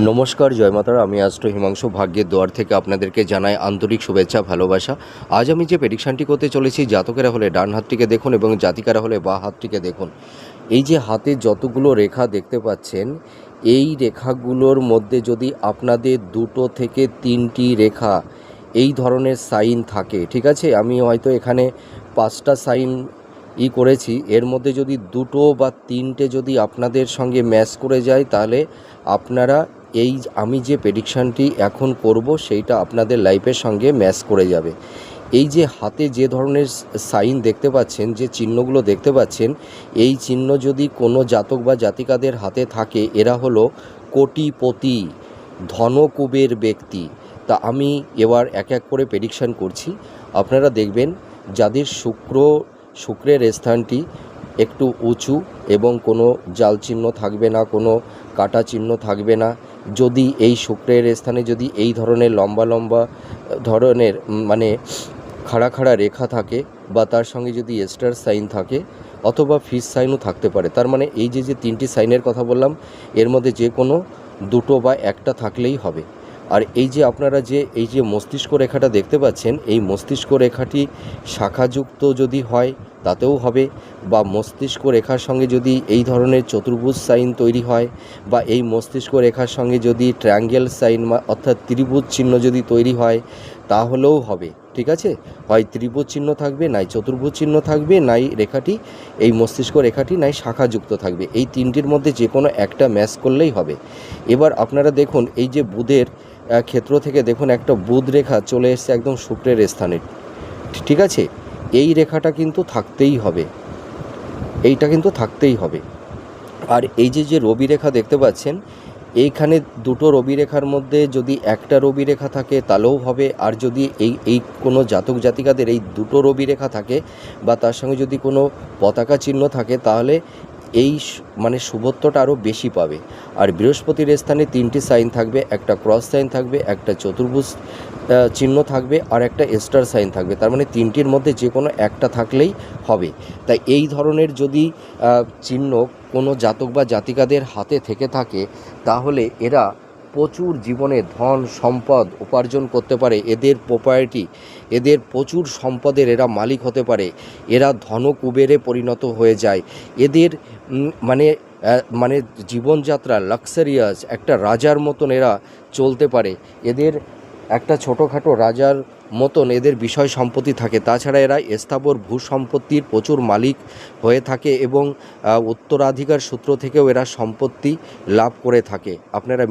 নমস্কার, জয় মাতারা। আমি আষ্ট হিমাংশু, ভাগ্যের দোয়ার থেকে আপনাদেরকে জানাই আন্তরিক শুভেচ্ছা, ভালোবাসা। আজ আমি যে প্রেডিকশানটি করতে চলেছি, জাতকেরা হলে ডান হাতটিকে দেখুন এবং জাতিকারা হলে বা হাতটিকে দেখুন। এই যে হাতে যতগুলো রেখা দেখতে পাচ্ছেন, এই রেখাগুলোর মধ্যে যদি আপনাদের দুটো থেকে তিনটি রেখা এই ধরনের সাইন থাকে, ঠিক আছে? আমি হয়তো এখানে পাঁচটা সাইন ই করেছি। এর মধ্যে যদি দুটো বা তিনটে যদি আপনাদের সঙ্গে ম্যাচ করে যায়, তাহলে আপনারা এই আমি যে প্রেডিকশানটি এখন করব, সেইটা আপনাদের লাইফের সঙ্গে ম্যাচ করে যাবে। এই যে হাতে যে ধরনের সাইন দেখতে পাচ্ছেন, যে চিহ্নগুলো দেখতে পাচ্ছেন, এই চিহ্ন যদি কোনো জাতক বা জাতিকাদের হাতে থাকে, এরা হলো কোটিপতি, ধনকুবের ব্যক্তি। তা আমি এবার এক এক করে প্রেডিকশান করছি। আপনারা দেখবেন, যাদের শুক্র, শুক্রের স্থানটি একটু উঁচু এবং কোনো জাল চিহ্ন থাকবে না, কোনো কাটা চিহ্ন থাকবে না যদি এই শুক্রের স্থানে যদি এই ধরনের লম্বা লম্বা ধরনের মানে খাড়া খাড়া রেখা থাকে বা তার সঙ্গে যদি স্টার সাইন থাকে অথবা ফিস সাইনও থাকতে পারে। তার মানে এই যে যে তিনটি সাইনের কথা বললাম, এর মধ্যে যে কোনো দুটো বা একটা থাকলেই হবে। আর এই যে আপনারা যে, এই যে মস্তিষ্ক রেখাটা দেখতে পাচ্ছেন, এই মস্তিষ্ক রেখাটি শাখাযুক্ত যদি হয় তাতেও হবে বা মস্তিষ্ক রেখার সঙ্গে যদি এই ধরনের চতুর্ভুজ সাইন তৈরি হয় বা এই মস্তিষ্ক রেখার সঙ্গে যদি ট্রায়াঙ্গেল সাইন অর্থাৎ ত্রিভুজ চিহ্ন যদি তৈরি হয়, তাহলেও হবে, ঠিক আছে? হয় ত্রিভুজ চিহ্ন থাকবে, নাই চতুর্ভুজ চিহ্ন থাকবে, নাই রেখাটি, এই মস্তিষ্ক রেখাটি, নাই শাখাযুক্ত থাকবে। এই তিনটির মধ্যে যে কোনো একটা ম্যাচ করলেই হবে। এবার আপনারা দেখুন, এই যে বুধের ক্ষেত্র থেকে দেখুন একটা বুধ রেখা চলে এসছে একদম শুক্রের স্থানে, ঠিক আছে? এই রেখাটা কিন্তু থাকতেই হবে। এইটা কিন্তু থাকতেই হবে। আর এই যে যে রবি রেখা দেখতে পাচ্ছেন, এইখানে দুটো রবি রেখার মধ্যে যদি একটা রবি রেখা থাকে, তাহলেও হবে। আর যদি এই এই কোনো জাতক জাতিকাদের এই দুটো রবি রেখা থাকে বা তার সঙ্গে যদি কোনো পতাকা চিহ্ন থাকে, তাহলে এই মানে শুভত্বটা আরও বেশি পাবে। আর বৃহস্পতির স্থানে তিনটি সাইন থাকবে, একটা ক্রস সাইন থাকবে, একটা চতুর্ভুজ চিহ্ন থাকবে আর একটা স্টার সাইন থাকবে। তার মানে তিনটির মধ্যে যে কোনো একটা থাকলেই হবে। তাই এই ধরনের যদি চিহ্ন কোনো জাতক বা জাতিকাদের হাতে থেকে থাকে, তাহলে এরা প্রচুর জীবনে ধন, সম্পদ উপার্জন করতে পারে। এদের প্রপার্টি এদের প্রচুর সম্পদের এরা মালিক হতে পারে। এরা ধন কুবেরে পরিণত হয়ে যায়। এদের মানে মানে জীবনযাত্রা লাক্সারিয়াস একটা রাজার মতন এরা চলতে পারে। এদের একটা ছোটোখাটো রাজার মতন এদের বিষয় সম্পত্তি থাকে। তাছাড়া এরা স্থাবর ভূ সম্পত্তির প্রচুর মালিক হয়ে থাকে এবং উত্তরাধিকার সূত্র থেকেও এরা সম্পত্তি লাভ করে থাকে। আপনারা